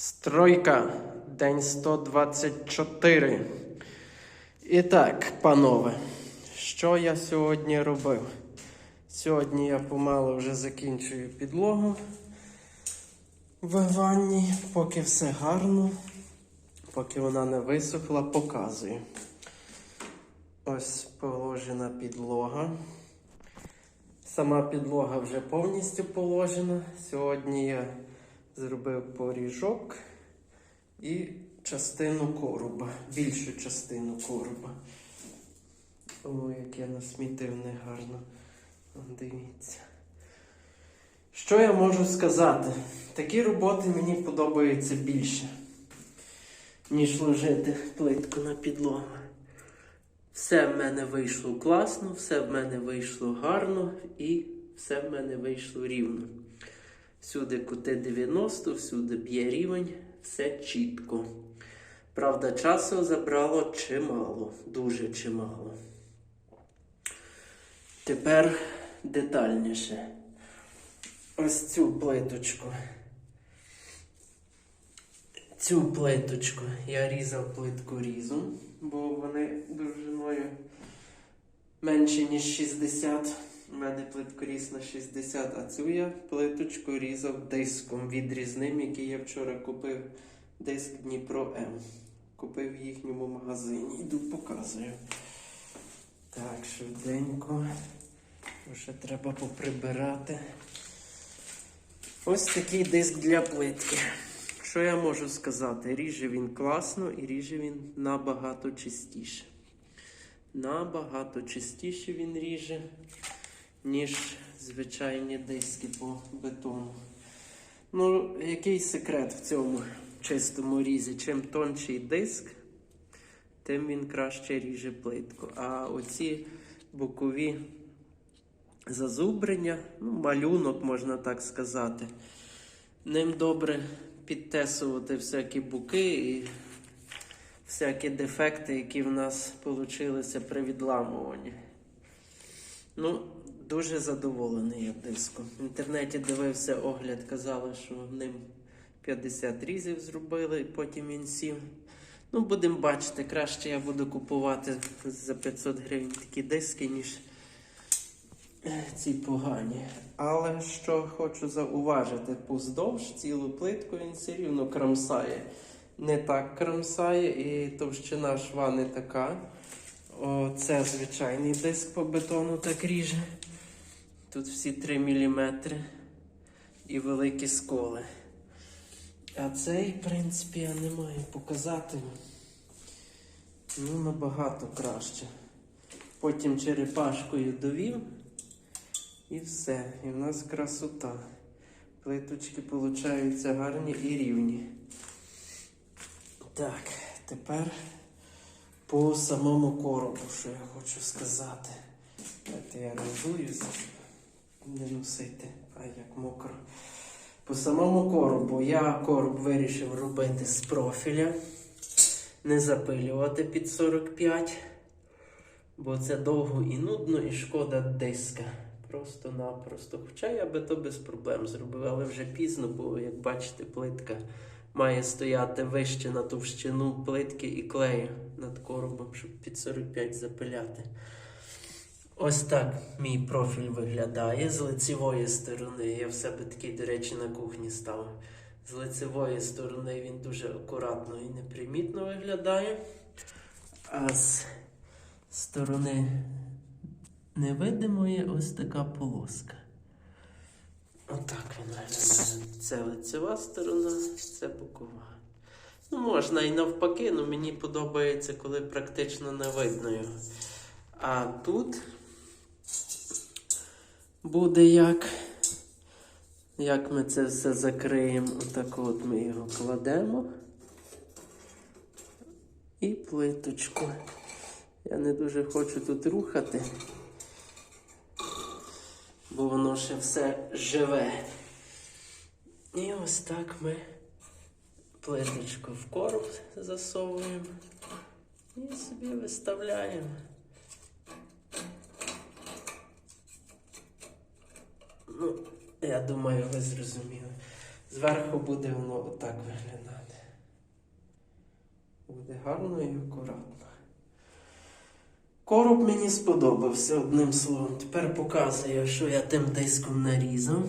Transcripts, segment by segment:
Стройка, день 124. І так, панове, що я сьогодні робив? Сьогодні я помало вже закінчую підлогу в ванні, поки все гарно, поки вона не висохла, показую. Ось положена підлога. Сама підлога вже повністю положена. Сьогодні я зробив поріжок і частину короба, більшу частину короба. О, як я насмітив негарно. Дивіться. Що я можу сказати? Такі роботи мені подобаються більше, ніж ложити плитку на підлогу. Все в мене вийшло класно, все в мене вийшло гарно і все в мене вийшло рівно. Всюди кути 90, всюди б'є рівень, все чітко. Правда, часу забрало чимало, дуже чимало. Тепер детальніше. Ось цю плиточку. Цю плиточку я різав плитку різом, бо вони довжиною менше, ніж 60. У мене плиткоріз на 60, а цю я плиточку різав диском відрізним, який я вчора купив диск Дніпро М. Купив в їхньому магазині. Іду показую. Так, швиденько. Ще треба поприбирати. Ось такий диск для плитки. Що я можу сказати? Ріже він класно і ріже він набагато чистіше. Набагато чистіше він ріже, ніж звичайні диски по бетону. Ну, який секрет в цьому чистому різі? Чим тонший диск, тим він краще ріже плитку. А оці бокові зазубрення, ну, малюнок, можна так сказати. Ним добре підтесувати всякі буки і всякі дефекти, які в нас получилися при відламуванні. Ну, дуже задоволений я диском. В інтернеті дивився огляд, казали, що ним 50 різів зробили, потім він сів. Ну, будемо бачити, краще я буду купувати за 500 гривень такі диски, ніж е, ці погані. Але що хочу зауважити, поздовж цілу плитку він все рівно крамсає. Не так крамсає, і товщина шва не така. О, це звичайний диск по бетону так ріже. Тут всі 3 мм і великі сколи. А цей, в принципі, я не маю показати. Ну, набагато краще. Потім черепашкою довів. І все. І в нас красота. Плиточки получаються гарні і рівні. Так, тепер по самому коробу, що я хочу сказати. Давайте я розуюся, не носити, а як мокро. По самому коробу я короб вирішив робити з профіля, не запилювати під 45, бо це довго і нудно, і шкода диска. Просто-напросто. Хоча я би то без проблем зробив, але вже пізно, бо, як бачите, плитка має стояти вище на товщину плитки і клею над коробом, щоб під 45 запиляти. Ось так мій профіль виглядає з лицевої сторони. Я в себе такий, до речі, на кухні ставив. З лицевої сторони він дуже акуратно і непримітно виглядає. А з сторони невидимої ось така полоска. Отак він виглядає. Це лицева сторона, це бокова. Ну, можна і навпаки, але мені подобається, коли практично не видно його. А тут буде як. Як ми це все закриємо, отак от ми його кладемо. І плиточку. Я не дуже хочу тут рухати, бо воно ще все живе. І ось так ми плиточку в короб засовуємо і собі виставляємо. Я думаю, ви зрозуміли. Зверху буде воно отак виглядати. Буде гарно і акуратно. Короб мені сподобався одним словом. Тепер показую, що я тим диском нарізав.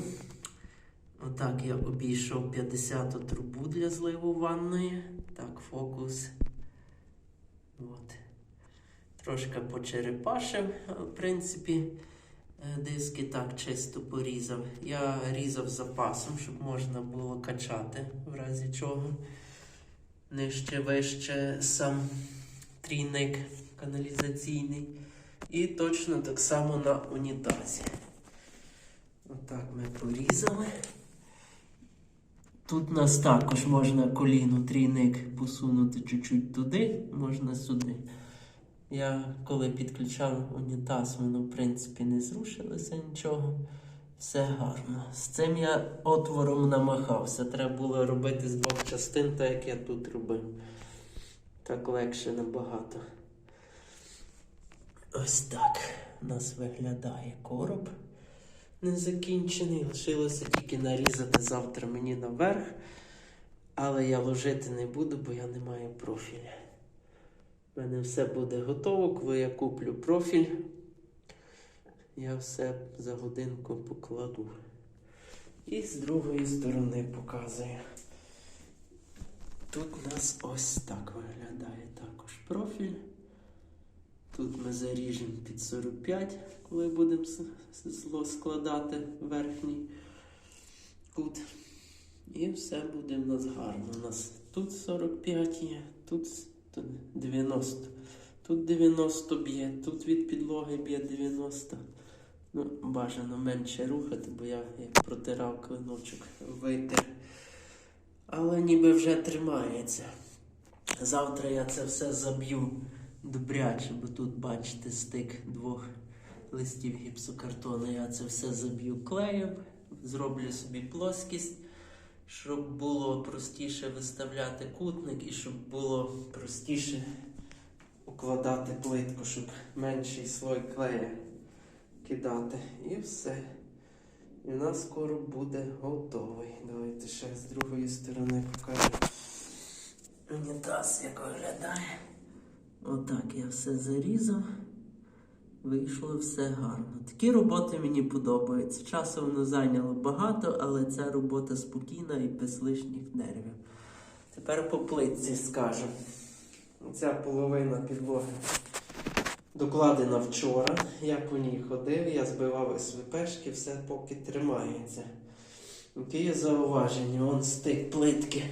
Отак я обійшов 50 трубу для зливу ванної. Так, фокус. От. Трошки почерепашив, в принципі, диски так чисто порізав. Я різав запасом, щоб можна було качати, в разі чого. Нижче вище сам трійник каналізаційний. І точно так само на унітазі. Отак ми порізали. Тут нас також можна коліно трійник посунути чуть-чуть туди, можна сюди. Я коли підключав унітаз, воно в принципі не зрушилося нічого. Все гарно. З цим я отвором намахався. Треба було робити з двох частин, так як я тут робив. Так легше набагато. Ось так у нас виглядає короб незакінчений. Лишилося тільки нарізати завтра мені наверх. Але я ложити не буду, бо я не маю профіля. У мене все буде готово, коли я куплю профіль. Я все за годинку покладу. І з другої сторони показую. Тут у нас ось так виглядає також профіль. Тут ми заріжемо під 45, коли будемо зло складати верхній кут. І все буде в нас гарно. У нас тут 45 є, тут, тут 90. Тут 90 б'є, тут від підлоги б'є 90. Ну, бажано менше рухати, бо я як протирав клиночок витер. Але ніби вже тримається. Завтра я це все заб'ю добряче, бо тут, бачите, стик двох листів гіпсокартону. Я це все заб'ю клеєм, зроблю собі плоскість, щоб було простіше виставляти кутник і щоб було простіше укладати плитку, щоб менший слой клея кидати. І все. І в нас скоро буде готовий. Давайте ще з другої сторони покажу. Унітаз як виглядає. Отак я все зарізав. Вийшло все гарно. Такі роботи мені подобаються. Часу воно зайняло багато, але ця робота спокійна і без лишніх нервів. Тепер по плитці скажу. Ця половина підлоги докладена вчора. Я по ній ходив, я збивав СВПшки, все поки тримається. Які є зауваження? Он стик плитки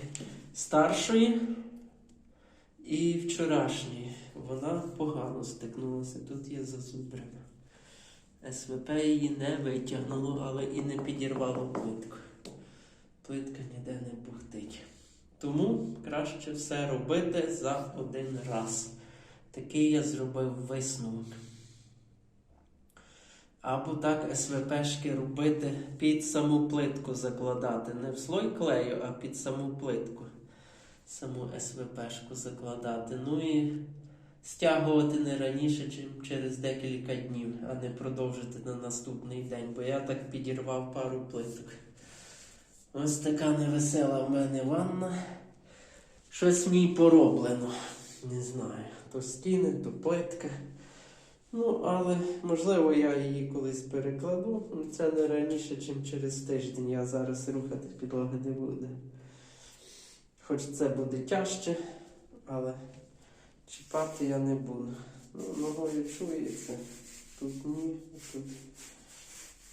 старшої і вчорашньої. Вона погано стикнулася. Тут є зазубрина. СВП її не витягнуло, але і не підірвало плитку. Плитка ніде не бухтить. Тому краще все робити за один раз. Такий я зробив висновок. Або так СВПшки робити під саму плитку закладати. Не в слой клею, а під саму плитку. Саму СВПшку закладати. Ну і стягувати не раніше, ніж через декілька днів, а не продовжити на наступний день, бо я так підірвав пару плиток. Ось така невесела в мене ванна. Щось в ній пороблено. Не знаю. То стіни, то плитка. Ну, але можливо я її колись перекладу. Це не раніше, ніж через тиждень. Я зараз рухати підлоги не буду. Хоч це буде тяжче, але чіпати я не буду. Ну, ногою чується. Тут ні, тут.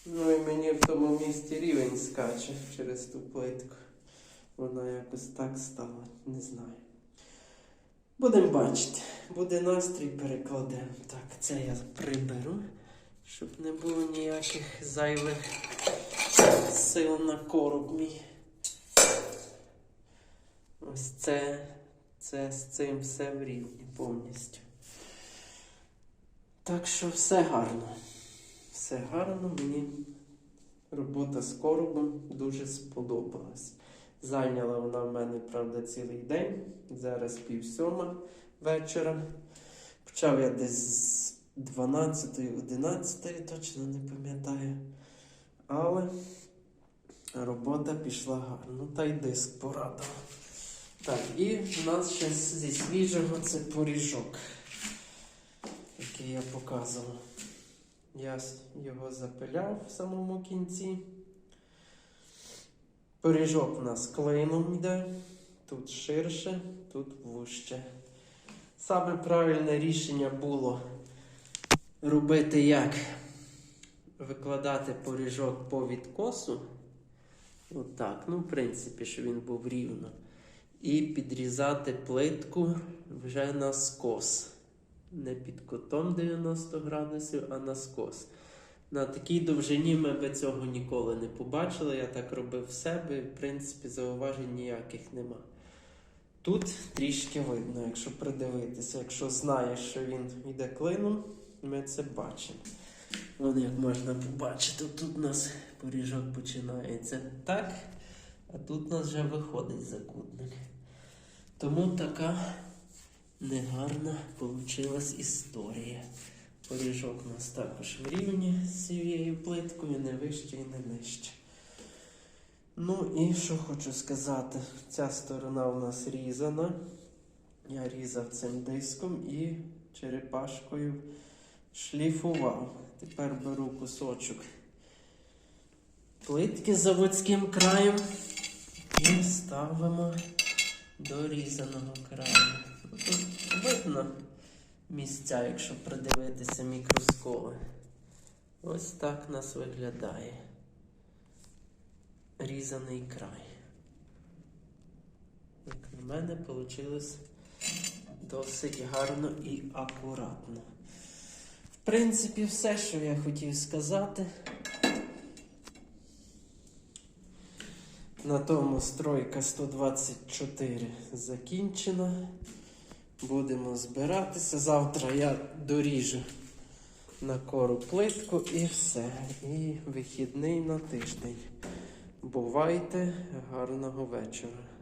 Ну і мені в тому місці рівень скаче через ту плитку. Вона якось так стала, не знаю. Будемо бачити. Буде настрій, перекладемо. Так, це я приберу, щоб не було ніяких зайвих сил на короб мій. Ось це, це з цим все в рівні повністю. Так що все гарно. Все гарно, мені робота з коробом дуже сподобалась. Зайняла вона в мене, правда, цілий день. Зараз пів сьома вечора. Почав я десь з 12-11, точно не пам'ятаю. Але Робота пішла гарно, та й диск порадив. Так, і в нас ще зі свіжого це поріжок, який я показував. Я його запиляв в самому кінці. Поріжок у нас клином йде, тут ширше, тут вужче. Саме правильне рішення було робити як? Викладати поріжок по відкосу. Отак. Ну, в принципі, щоб він був рівно. І підрізати плитку вже на скос. Не під кутом 90 градусів, а на скос. На такій довжині ми би цього ніколи не побачили. Я так робив в себе, і, в принципі, зауважень ніяких нема. Тут трішки видно, якщо придивитися, якщо знаєш, що він йде клином, ми це бачимо. Вон як можна побачити, тут у нас поріжок починається так, а тут у нас вже виходить закутник. Тому така негарна получилась історія. Поріжок у нас також в рівні з цією плиткою, не вище і не нижче. Ну і що хочу сказати, ця сторона у нас різана. Я різав цим диском і черепашкою шліфував. Тепер беру кусочок плитки з заводським краєм і ставимо до різаного краю. Тут видно місця, якщо придивитися мікроскопи. Ось так нас виглядає різаний край. Як на мене, вийшло досить гарно і акуратно. В принципі, все, що я хотів сказати. На тому стройка 124 закінчена. Будемо збиратися. Завтра я доріжу на кору плитку і все. І вихідний на тиждень. Бувайте, гарного вечора.